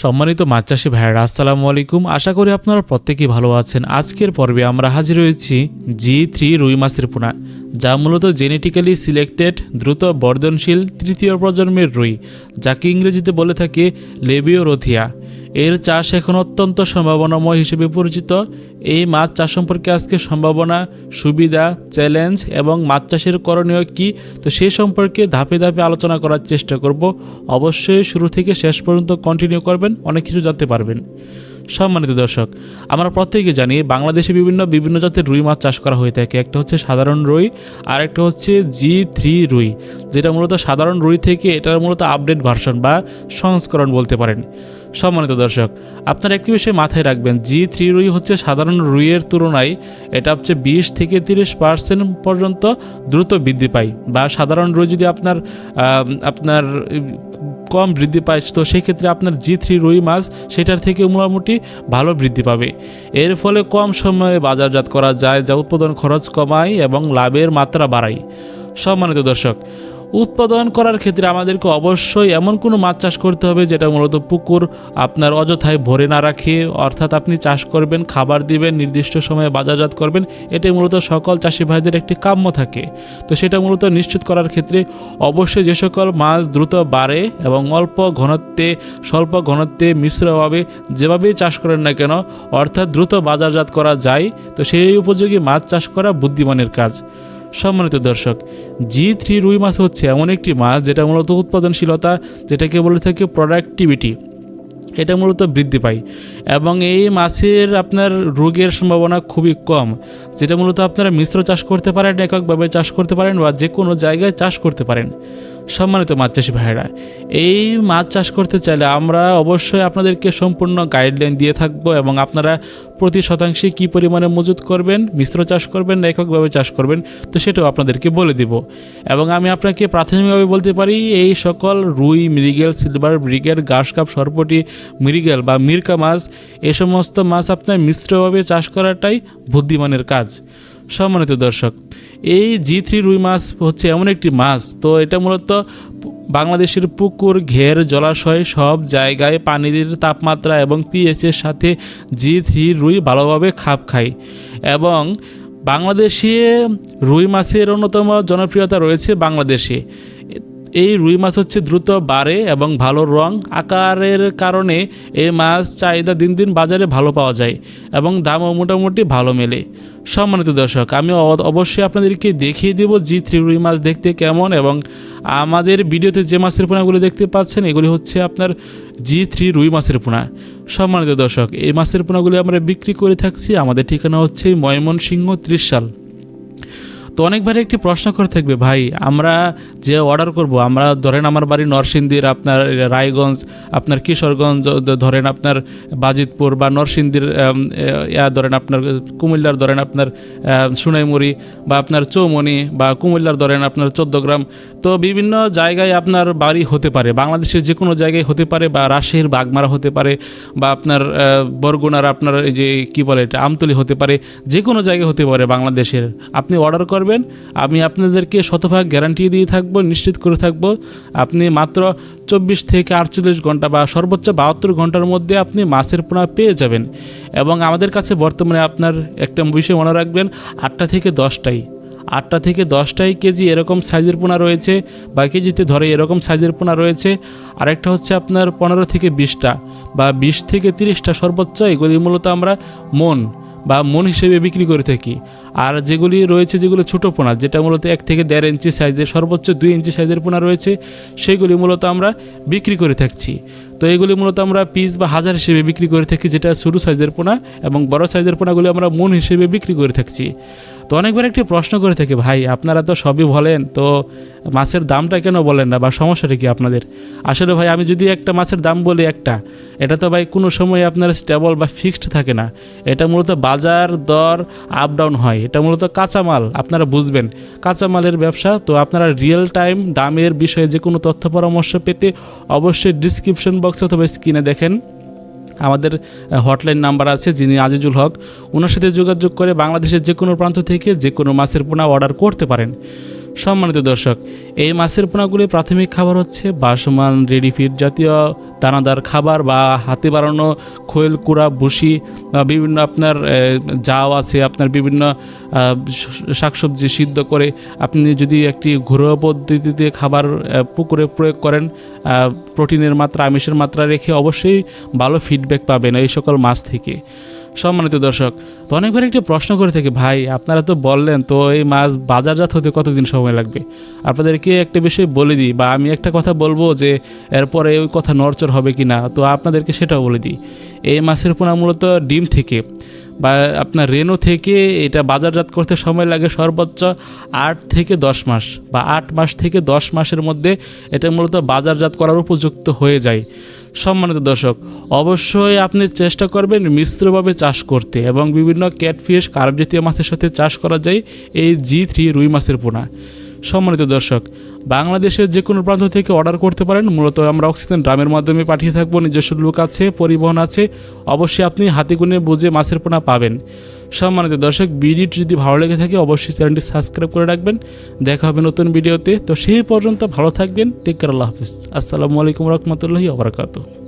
সম্মানিত মাছ চাষি ভাইয়েরা, আসসালামু আলাইকুম। আশা করি আপনারা প্রত্যেকেই ভালো আছেন। আজকের পর্বে আমরা হাজির হয়েছি জি থ্রি রুই মাছের পোনা, যা মূলত জেনেটিক্যালি সিলেক্টেড দ্রুত বর্ধনশীল তৃতীয় প্রজন্মের রুই, যাকে ইংরেজিতে বলে থাকে লেবিও রথিয়া এর চাষ এখন অত্যন্ত সম্ভাবনাময় হিসেবে পরিচিত। এই মাছ চাষ সম্পর্কে আজকে সম্ভাবনা, সুবিধা, চ্যালেঞ্জ এবং মাছ চাষের করণীয় কী, তো সেই সম্পর্কে ধাপে ধাপে আলোচনা করার চেষ্টা করব। অবশ্যই শুরু থেকে শেষ পর্যন্ত কন্টিনিউ করবেন, অনেক কিছু জানতে পারবেন। সম্মানিত দর্শক, আমরা প্রত্যেকে জানি বাংলাদেশে বিভিন্ন বিভিন্ন জাতের রুই মাছ চাষ করা হয়ে থাকে। একটা হচ্ছে সাধারণ রুই, আর একটা হচ্ছে জি থ্রি রুই, যেটা মূলত সাধারণ রুই থেকে এটার মূলত আপডেট ভার্সন বা সংস্করণ বলতে পারেন। সম্মানিত দর্শক, আপনারা একটি বিষয় মাথায় রাখবেন, জি থ্রি রুই হচ্ছে সাধারণ রুইয়ের তুলনায় এটা হচ্ছে বিশ থেকে তিরিশ পার্সেন্ট পর্যন্ত দ্রুত বৃদ্ধি পায় বা সাধারণ রুই যদি আপনার আপনার কম বৃদ্ধি পায়, তো সেক্ষেত্রে আপনার জি থ্রি রুই মাছ সেটার থেকে মোটামুটি ভালো বৃদ্ধি পাবে। এর ফলে কম সময়ে বাজারজাত করা যায়, যা উৎপাদন খরচ কমায় এবং লাভের মাত্রা বাড়ায়। সম্মানিত দর্শক উৎপাদন করার ক্ষেত্রে আমাদেরকে অবশ্যই এমন কোনো মাছ চাষ করতে হবে যেটা মূলত পুকুর আপনার অযথায় ভরে না রাখে। অর্থাৎ আপনি চাষ করবেন, খাবার দিবেন, নির্দিষ্ট সময়ে বাজারজাত করবেন, এটাই মূলত সকল চাষি ভাইদের একটি কাম্য থাকে। তো সেটা মূলত নিশ্চিত করার ক্ষেত্রে অবশ্যই যে সকল মাছ দ্রুত বাড়ে এবং অল্প ঘনত্বে, স্বল্প ঘনত্বে মিশ্রভাবে যেভাবেই চাষ করেন না কেন, অর্থাৎ দ্রুত বাজারজাত করা যায়। তো সেই উপযোগী মাছ চাষ করা বুদ্ধিমানের কাজ। সম্মানিত দর্শক জি থ্রি রুই মাছ হচ্ছে এমন একটি মাছ যেটা মূলত উৎপাদনশীলতা, যেটাকে বলে থাকে প্রোডাক্টিভিটি এটা মূলত বৃদ্ধি পায় এবং এই মাছের আপনার রোগের সম্ভাবনা খুবই কম, যেটা মূলত আপনারা মিশ্র চাষ করতে পারেন, এককভাবে চাষ করতে পারেন বা যে কোনো জায়গায় চাষ করতে পারেন। সম্মানিত মাছ চাষি ভাইয়েরা, এই মাছ চাষ করতে চাইলে আমরা অবশ্যই আপনাদেরকে সম্পূর্ণ গাইডলাইন দিয়ে থাকব এবং আপনারা প্রতি শতাংশে কী পরিমাণে মজুত করবেন, মিশ্র চাষ করবেন না এককভাবে চাষ করবেন, তো সেটাও আপনাদেরকে বলে দিব। এবং আমি আপনাকে প্রাথমিকভাবে বলতে পারি, এই সকল রুই, মৃগেল, সিলভার, ব্রিগেড, ঘাস, কাপ, সরপটি, মৃগেল বা মিরকা মাছ, এ সমস্ত মাছ আপনার মিশ্রভাবে চাষ করাটাই বুদ্ধিমানের কাজ। সম্মানিত দর্শক, এই জি থ্রি রুই মাছ হচ্ছে এমন একটি মাছ। তো এটা মূলত বাংলাদেশের পুকুর, ঘের, জলাশয় সব জায়গায় পানির তাপমাত্রা এবং পিএইচের সাথে জি থ্রি রুই ভালোভাবে খাপ খায়। এবং বাংলাদেশে রুই মাছের অন্যতম জনপ্রিয়তা রয়েছে বাংলাদেশে। এই রুই মাছ হচ্ছে দ্রুত বাড়ে এবং ভালো রং আকারের কারণে এই মাছ চাহিদা দিন দিন বাজারে ভালো পাওয়া যায় এবং দামও মোটামুটি ভালো মেলে। সম্মানিত দর্শক, আমি অবশ্যই আপনাদেরকে দেখিয়ে দেব জি থ্রি রুই মাছ দেখতে কেমন এবং আমাদের ভিডিওতে যে মাছের পোনাগুলো দেখতে পাচ্ছেন, এগুলি হচ্ছে আপনার জি থ্রি রুই মাছের পোনা। সম্মানিত দর্শক, এই মাছের পোনাগুলি আমরা বিক্রি করে থাকছি। আমাদের ঠিকানা হচ্ছে ময়মনসিংহ ত্রিশাল। তো অনেকবার একটি প্রশ্ন করে থাকবে, ভাই, আমরা যে অর্ডার করব, আমরা ধরেন আমার বাড়ি নরসিংদীর আপনার রায়গঞ্জ, আপনার কিশোরগঞ্জ ধরেন আপনার বাজিতপুর বা নরসিংদীর ইয়া ধরেন আপনার কুমিল্লার ধরেন আপনার সোনাইমুড়ি বা আপনার চৌমনি বা কুমিল্লার ধরেন আপনার চোদ্দগ্রাম। তো বিভিন্ন জায়গায় আপনার বাড়ি হতে পারে, বাংলাদেশের যে কোনো জায়গায় হতে পারে বা রাজশাহীর বাগমারা হতে পারে বা আপনার বরগুনার আপনার এই যে কী বলে এটা, আমতলি হতে পারে যে কোনো জায়গায় হতে পারে বাংলাদেশের। আপনি অর্ডার করবেন আমি আপনাদেরকে শতভাগ গ্যারান্টি দিয়ে থাকব, নিশ্চিত করে থাকব। আপনি মাত্র চব্বিশ থেকে আটচল্লিশ ঘণ্টা বা সর্বোচ্চ বাহাত্তর ঘণ্টার মধ্যে আপনি মাছের পোনা পেয়ে যাবেন। এবং আমাদের কাছে বর্তমানে আপনার একটা বিষয় মনে রাখবেন, আটটা থেকে দশটাই। আটটা থেকে দশটাই কেজি এরকম সাইজের পোনা রয়েছে, বা কেজিতে ধরে এরকম সাইজের পোনা রয়েছে। আরেকটা হচ্ছে আপনার পনেরো থেকে বিশটা, বা বিশ থেকে তিরিশটা সর্বোচ্চ, এগুলি মূলত আমরা মন বা মন হিসেবে বিক্রি করে থাকি। আর যেগুলি রয়েছে, যেগুলো ছোটো পোনা, যেটা মূলত এক থেকে দেড় ইঞ্চি সাইজের, সর্বোচ্চ দুই ইঞ্চি সাইজের পোনা রয়েছে, সেগুলি মূলত আমরা বিক্রি করে থাকছি। তো এগুলি মূলত আমরা পিস বা হাজার হিসেবে বিক্রি করে থাকি, যেটা ছোটো সাইজের পোনা এবং বড় সাইজের পোনাগুলি আমরা মন হিসেবে বিক্রি করে থাকছি। তো অনেকবার একটি প্রশ্ন করে থাকে, ভাই, আপনারা তো সবই বলেন, তো মাছের দামটা কেন বলেন না বা সমস্যাটা কি আপনাদের? আসলে ভাই, আমি যদি একটা মাছের দাম বলি একটা, এটা তো ভাই কোনো সময় আপনার স্টেবল বা ফিক্সড থাকে না। এটা মূলত বাজার দর আপ ডাউন হয়। এটা মূলত কাঁচামাল, আপনারা বুঝবেন। কাঁচামালের ব্যবসা, তো আপনারা রিয়েল টাইম দামের বিষয়ে যে কোনো তথ্য পরামর্শ পেতে অবশ্যই ডিসক্রিপশন বক্সে অথবা স্ক্রিনে দেখেন। আমাদের হটলাইন নাম্বার আছে যিনি আজিজুল হক। ওনার সাথে যোগাযোগ করে বাংলাদেশের যে কোনো প্রান্ত থেকে যে কোনো মাছের পোনা অর্ডার করতে পারেন। সম্মানিত দর্শক, এই মাছের পোনাগুলির প্রাথমিক খাবার হচ্ছে বাসমান রেডি ফিড জাতীয় দানাদার খাবার বা হাতে বাড়ানো খোয়েল কুড়া, ভুসি, বা বিভিন্ন আপনার জাও আছে, আপনার বিভিন্ন শাকসবজি সিদ্ধ করে আপনি যদি একটি ঘরোয়া পদ্ধতিতে খাবার পুকুরে প্রয়োগ করেন প্রোটিনের মাত্রা, আমিষের মাত্রা রেখে অবশ্যই ভালো ফিডব্যাক পাবেন এই সকল মাছ থেকে। সম্মানিত দর্শক, তো অনেকবার একটি প্রশ্ন করে থাকে, ভাই, আপনারা তো বললেন তো এই মাছ বাজারজাত হতে কতদিন সময় লাগবে? আপনাদেরকে একটা বিষয় বলে দিই বা আমি একটা কথা বলব যে এরপরে ওই কথা নড়চড় হবে কি না, তো আপনাদেরকে সেটাও বলে দিই। এই মাছের পোনা মূলত ডিম থেকে বা আপনার রেনো থেকে এটা বাজারজাত করতে সময় লাগে সর্বোচ্চ আট থেকে দশ মাস বা আট মাস থেকে দশ মাসের মধ্যে এটা মূলত বাজারজাত করার উপযুক্ত হয়ে যায়। সম্মানিত দর্শক, অবশ্যই আপনি চেষ্টা করবেন মিশ্রভাবে চাষ করতে এবং বিভিন্ন ক্যাটফিশ কার্প জাতীয় মাছের সাথে চাষ করা যায় এই জি থ্রি রুই মাছের পোনা। সম্মানিত দর্শক, বাংলাদেশের যে কোনো প্রান্ত থেকে অর্ডার করতে পারেন। মূলত আমরা অক্সিজেন ড্রামের মাধ্যমে পাঠিয়ে থাকব। নিজস্ব লোক আছে, পরিবহন আছে। অবশ্যই আপনি হাতে গুনে বুঝে মাছের পোনা পাবেন। সম্মানিত দর্শক, ভিডিওটি যদি ভালো লেগে থাকে, অবশ্যই চ্যানেলটি সাবস্ক্রাইব করে রাখবেন। দেখা হবে নতুন ভিডিওতে। তো সেই পর্যন্ত ভালো থাকবেন। টেক আল্লাহ হাফিজ। আসসালামু আলাইকুম রহমতুল্লাহি আবরাকাতু